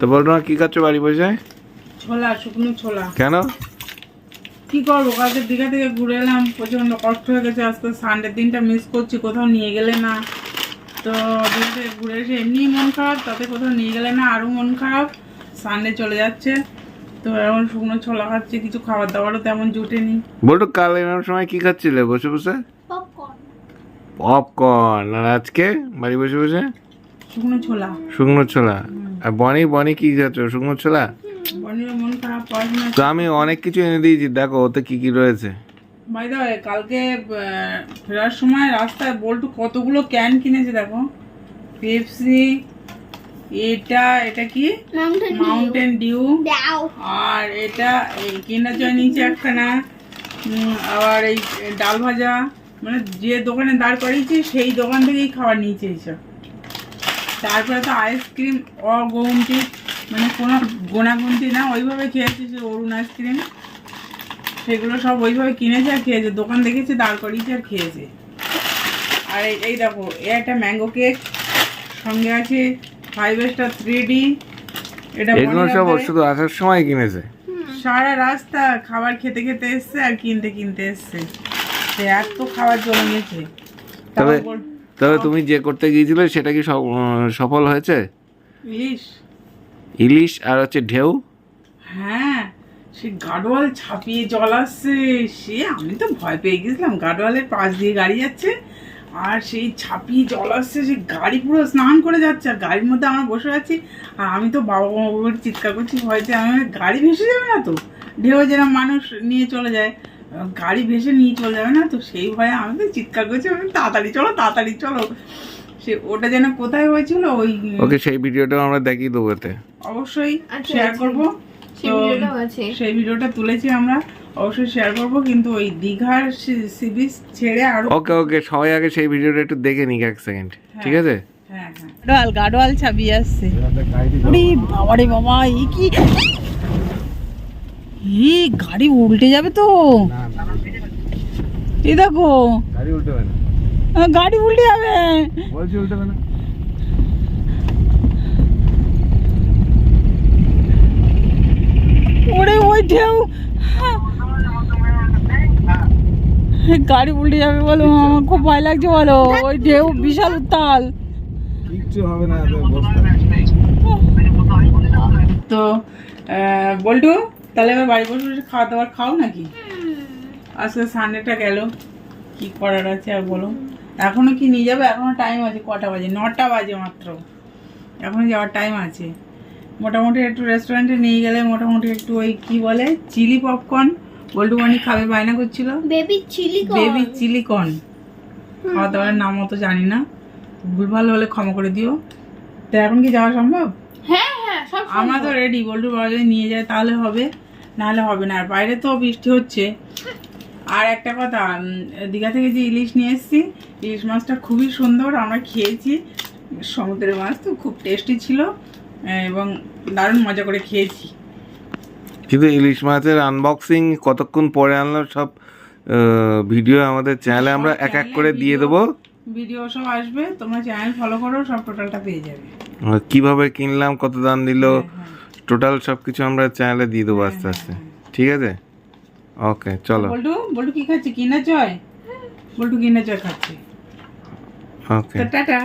তো বলতো না কি খাচ্ছ বাড়ি বসে? ছোলা শুকনো ছোলা। কেন? কি করব কালকে দীঘা থেকে ঘুরে এলাম প্রচণ্ড কষ্ট হয়ে গেছে আজকে সানডের দিনটা মিস করছি কোথাও নিয়ে গেলে না। তো দীঘা থেকে ঘুরে এসে এমনি মন খারাপ তাতে কোথাও নিয়ে গেলে না আরও মন খারাপ। সানডে চলে যাচ্ছে তো এখন শুকনো ছোলা খাচ্ছি কিছু খাবার দাবারও তেমন জুটেনি। বলতো কাল এরকম সময় কি খাচ্ছিলে বসে বসে? পপকর্ন পপকর্ন আর আজকে বাড়ি বসে বসে? শুকনো ছোলা। শুকনো ছোলা। আর বনি বনি কি খাচ্ছ শুকনো ছোলা? মন তো আমি অনেক কিছু এনে দিয়েছি দেখো ওতে কি কি রয়েছে। কালকে ফেরার সময় রাস্তায় বল্টু কতগুলো ক্যান কিনেছে দেখো। পেপসি এটা এটা কি? মাউন্টেন ডিউ আর এটা এই কিন্ডার জয় নিচে একখানা আবার এই ডাল ভাজা। মানে যে দোকানে দাঁড় করিয়েছি সেই দোকান থেকেই খাবার নিয়েছে এইসব। তারপরে তো আইসক্রিম অগৌমটি মানে কোনো গোনাগুনতি না ওইভাবে খেয়েছে সে অরুণ আইসক্রিম সেগুলো সব ওইভাবে কিনেছে আর খেয়েছে। দোকান দেখেছে দাঁড় করিয়েছে আর খেয়েছে। আর এই- দেখো এ একটা ম্যাঙ্গো কেক সঙ্গে আছে ফাইভ স্টার থ্রি ডি এটা এগুলো সব শুধু আসার সময় কিনেছে। সারা রাস্তা খাবার খেতে খেতে এসছে আর কিনতে কিনতে এসছে। এত খাবার জমে গেছে তবে তবে তুমি যে করতে গিয়েছিলে সেটা কি সফল হয়েছে? ইলিশ। ইলিশ আর হচ্ছে ঢেউ? হ্যাঁ সে গাডোয়াল ছাপিয়ে জল আসছে। সে আমি তো ভয় পেয়ে গেছিলাম। গাডোয়ালের পাশ দিয়ে গাড়ি যাচ্ছে আর সেই ছাপিয়ে জল আসছে সে গাড়ি পুরো স্নান করে যাচ্ছে। আর গাড়ির মধ্যে আমরা বসে আছি আর আমি তো বাবা মা চিৎকার করছি ভয়তে আমি গাড়ি ভেসে যাবে না তো? ঢেউ যেরকম মানুষ নিয়ে চলে যায়। গাড়ি ভেসে নিয়ে চলে যাবে না তো সেই ভয়ে আমি তো চিৎকার করছি আমি তাড়াতাড়ি চলো তাড়াতাড়ি চলো। সে ওটা যেন কোথায় হয়েছিল ওই ওকে সেই ভিডিওটা আমরা দেখিয়ে দেবো এতে অবশ্যই আচ্ছা, শেয়ার আচ্ছা। করব। সেই তো আছে সেই ভিডিওটা তুলেছি আমরা অবশ্যই শেয়ার করব। কিন্তু ওই দীঘার সি বিচ ছেড়ে আর ওকে ওকে সবাই আগে সেই ভিডিওটা একটু দেখে নিক এক সেকেন্ড ঠিক আছে? হ্যাঁ হ্যাঁ। গাডোয়াল গাডোয়াল ছাবি আসছে। হ্যাঁ। ওরে বাবা রে বাবা এই কি? এই গাড়ি উল্টে যাবে তো। এই দেখো। গাড়ি উল্টে না। গাড়ি উল্টে যাবে। বলছি উল্টে না। ওরে ওই ঢেউ। হ্যাঁ। গাড়ি উল্টে যাবে বলো আমার খুব ভয় লাগছে বলো। ওই ঢেউ বিশাল উত্তাল। কিচ্ছু হবে না তো আহ, বল্টু তাহলে এবার বাড়ি বসে বসে খাওয়া দাওয়ার খাও নাকি? আজকে সানডেটা গেল। কি করার আছে আর বলো? এখনও কি নিয়ে যাবে? এখনও টাইম আছে কটা বাজে? নটা বাজে মাত্র। এখনও যাওয়ার টাইম আছে। মোটামুটি একটু রেস্টুরেন্টে নিয়ে গেলে মোটামুটি একটু ওই কি বলে চিলি পপকর্ন বল্টু মানি খাবে বায়না করছিল। Baby chilli baby chilli corn খাওয়া দাওয়ার নাম অত জানি না। ভুলভাল হলে ক্ষমা করে দিও। তো এখন কি যাওয়া সম্ভব? হ্যাঁ হ্যাঁ আমরা তো রেডি বল্টু বাবা যদি নিয়ে যায় তাহলে হবে। নাহলে হবে না। আর বাইরে তো বৃষ্টি হচ্ছে। আর একটা কথা দীঘা থেকে যে ইলিশ নিয়ে এসেছি ইলিশ মাছটা খুবই সুন্দর আমরা খেয়েছি। সমুদ্রের মাছ তো খুব টেস্টি ছিল এবং দারুণ মজা করে খেয়েছি। কিন্তু ইলিশ মাছের আনবক্সিং কতক্ষণ পরে আনলো সব ভিডিও আমাদের চ্যানেলে আমরা এক এক করে দিয়ে দেবো। ভিডিও সব আসবে তোমরা চ্যানেল ফলো করো সব টোটালটা পেয়ে যাবে। কীভাবে কিনলাম কত দাম দিল হ্যাঁ, হ্যাঁ। টোটাল সব কিছু আমরা চ্যানেলে দিয়ে দেবো আস্তে আস্তে। ঠিক আছে? ওকে চলো। বল্টু বল্টু কি খাচ্ছে? কিনা চয়? বল্টু কিনা চয় খাচ্ছে। Okay tata.